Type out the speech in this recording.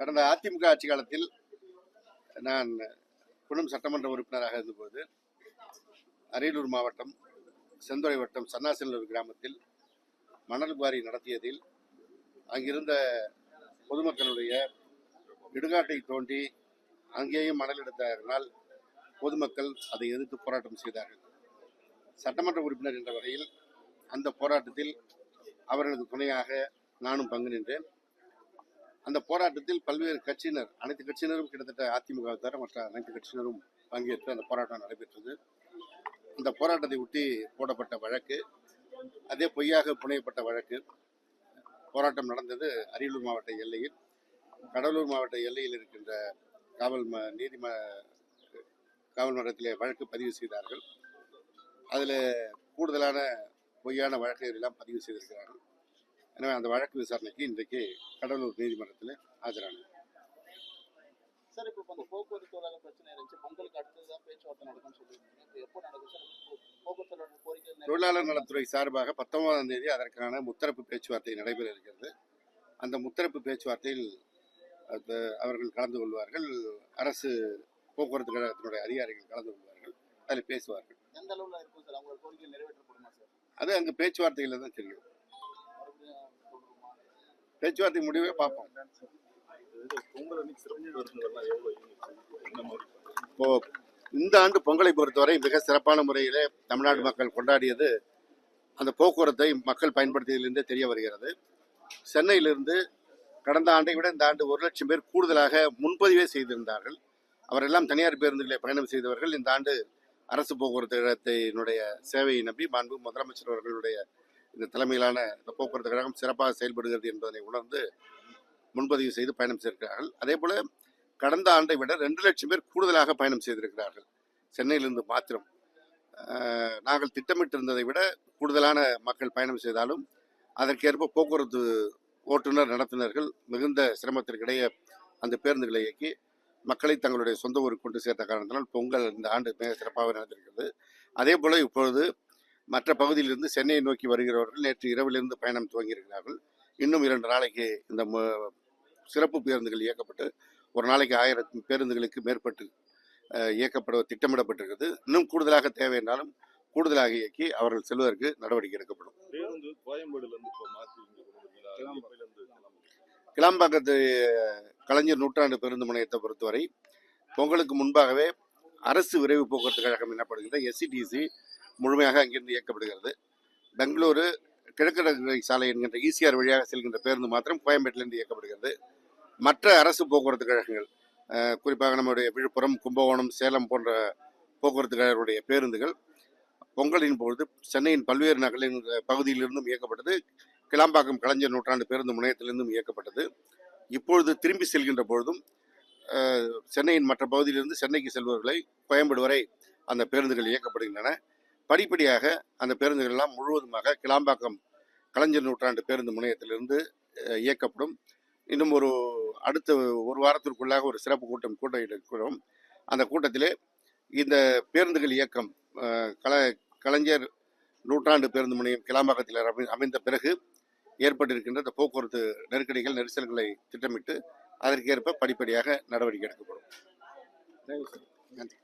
கடந்த அதிமுக ஆட்சி காலத்தில் நான் குன்னம் சட்டமன்ற உறுப்பினராக இருந்தபோது அரியலூர் மாவட்டம் செந்துறை வட்டம் சன்னாசனூர் கிராமத்தில் மணல் குவாரி நடத்தியதில் அங்கிருந்த பொதுமக்களுடைய இடுகாட்டை தோண்டி அங்கேயும் மணல் எடுத்ததனால் பொதுமக்கள் அதை எதிர்த்து போராட்டம் செய்தார்கள். சட்டமன்ற உறுப்பினர் என்ற வகையில் அந்த போராட்டத்தில் அவர்களது துணையாக நானும் பங்கு நின்றேன். அந்த போராட்டத்தில் பல்வேறு கட்சியினர் அனைத்து கட்சியினரும் கிட்டத்தட்ட அதிமுக தவிர மற்ற அனைத்து கட்சியினரும் பங்கேற்று அந்த போராட்டம் நடைபெற்றது. அந்த போராட்டத்தை ஒட்டி போடப்பட்ட வழக்கு அதே பொய்யாக புனையப்பட்ட வழக்கு. போராட்டம் நடந்தது அரியலூர் மாவட்ட எல்லையில். கடலூர் மாவட்ட எல்லையில் இருக்கின்ற காவல் ம நீதிம காவல் மன்றத்திலே வழக்கு பதிவு செய்தார்கள். அதில் கூடுதலான பொய்யான வழக்குகள் எல்லாம் பதிவு செய்திருக்கிறார்கள். எனவே அந்த வழக்கு விசாரணைக்கு இன்றைக்கு கடலூர் நீதிமன்றத்தில் ஆஜரானது. சார் இப்போ அந்த போக்குவரத்து பிரச்சனை இருந்துச்சு. பொங்கலுக்கு அடுத்ததான் பேச்சுவார்த்தை நடக்கும்னு எப்போ நடக்கும் சார்? போக்குவரத்து தொழிலாளர் கோரிக்கை நிறைவே- தொழிலாளர் நலத்துறை சார்பாக பத்தொன்பதாம் தேதி அதற்கான முத்தரப்பு பேச்சுவார்த்தை நடைபெற இருக்கிறது. அந்த முத்தரப்பு பேச்சுவார்த்தையில் அவர்கள் கலந்து கொள்வார்கள். அரசு போக்குவரத்து கழகத்தினுடைய அதிகாரிகள் கலந்து கொள்வார்கள். அதில் பேசுவார்கள். எந்த அளவில் இருக்கும் சார்? அவங்களோட கோரிக்கை நிறைவேற்றப்படுமா சார்? அது அங்கே பேச்சுவார்த்தைகளில் தான் தெரியும். பேச்சுவார்த்தை முடிவே பார்ப்போம். இப்போ இந்த ஆண்டு பொங்கலை பொறுத்தவரை மிக சிறப்பான முறையில் தமிழ்நாடு மக்கள் கொண்டாடியது அந்த போக்குவரத்தை மக்கள் பயன்படுத்தியதிலிருந்தே தெரிய வருகிறது. சென்னையிலிருந்து கடந்த ஆண்டை விட இந்த ஆண்டு ஒரு லட்சம் பேர் கூடுதலாக முன்பதிவே செய்திருந்தார்கள். அவரெல்லாம் தனியார் பேருந்துகளில் பயணம் செய்தவர்கள். இந்த ஆண்டு அரசு போக்குவரத்து கழகத்தினுடைய சேவையை நம்பி மாண்பு முதலமைச்சர் அவர்களுடைய இந்த தலைமையிலான இந்த போக்குவரத்து கழகம் சிறப்பாக செயல்படுகிறது என்பதனை உணர்ந்து முன்பதிவு செய்து பயணம் செய்திருக்கிறார்கள். அதே போல கடந்த ஆண்டை விட ரெண்டு லட்சம் பேர் கூடுதலாக பயணம் செய்திருக்கிறார்கள். சென்னையிலிருந்து மாத்திரம். நாங்கள் திட்டமிட்டிருந்ததை விட கூடுதலான மக்கள் பயணம் செய்தாலும் அதற்கேற்ப போக்குவரத்து ஓட்டுநர் நடத்துனர்கள் மிகுந்த சிரமத்திற்கிடையே அந்த பேருந்துகளை இயக்கி மக்களை தங்களுடைய சொந்த ஊருக்கு கொண்டு சேர்த்த காரணத்தினால் பொங்கல் இந்த ஆண்டு மிக சிறப்பாக நடந்திருக்கிறது. அதே போல இப்பொழுது மற்ற பகுதியிலிருந்து சென்னையை நோக்கி வருகிறவர்கள் நேற்று இரவிலிருந்து பயணம் துவங்கியிருக்கிறார்கள். இன்னும் இரண்டு நாளைக்கு இந்த மு- சிறப்பு பேருந்துகள் இயக்கப்பட்டு ஒரு நாளைக்கு ஆயிரம் பேருந்துகளுக்கு மேற்பட்டு இயக்கப்பட திட்டமிடப்பட்டிருக்கிறது. இன்னும் கூடுதலாக தேவை என்றாலும் கூடுதலாக இயக்கி அவர்கள் செல்வதற்கு நடவடிக்கை எடுக்கப்படும்? கிளாம்பாக்கத்து கலைஞர் நூற்றாண்டு பேருந்து முனையத்தை பொறுத்தவரை பொங்கலுக்கு முன்பாகவே அரசு விரைவு போக்குவரத்து கழகம் எனப்படுகின்ற எஸ்சிடிசி முழுமையாக அங்கிருந்து இயக்கப்படுகிறது. பெங்களூரு கிழக்கு கிழக்கடற்கரை சாலை என்கின்ற ஈசிஆர் வழியாக செல்கின்ற பேருந்து மாத்திரம் கோயம்பேட்டிலிருந்து இயக்கப்படுகிறது. மற்ற அரசு போக்குவரத்து கழகங்கள் குறிப்பாக நம்முடைய விழுப்புரம் கும்பகோணம் சேலம் போன்ற போக்குவரத்து கழகங்களுடைய பேருந்துகள் பொங்கலின் பொழுது சென்னையின் பல்வேறு நகரின் பகுதியிலிருந்தும் இயக்கப்பட்டது. கிளாம்பாக்கம் கலைஞர் நூற்றாண்டு பேருந்து முனையத்திலிருந்தும் இயக்கப்பட்டது. இப்பொழுது திரும்பி செல்கின்ற பொழுதும் சென்னையின் மற்ற பகுதியிலிருந்து சென்னைக்கு செல்பவர்களை கோயம்பேடு வரை அந்த பேருந்துகள் இயக்கப்படுகின்றன. படிப்படியாக அந்த பேருந்துகள் எல்லாம் முழுவதுமாக கிளாம்பாக்கம் கலைஞர் நூற்றாண்டு பேருந்து முனையத்திலிருந்து இயக்கப்படும். இன்னும் ஒரு அடுத்த ஒரு வாரத்திற்குள்ளாக ஒரு சிறப்பு கூட்டம் கூட்டம் இருக்கிறோம் அந்த கூட்டத்திலே இந்த பேருந்துகள் இயக்கம் கல கலைஞர் நூற்றாண்டு பேருந்து முனையம் கிளாம்பாக்கத்தில் அமை அமைந்த பிறகு ஏற்பட்டிருக்கின்ற இந்த போக்குவரத்து நெருக்கடிகள் நெரிசல்களை திட்டமிட்டு அதற்கேற்ப படிப்படியாக நடவடிக்கை எடுக்கப்படும். நன்றி.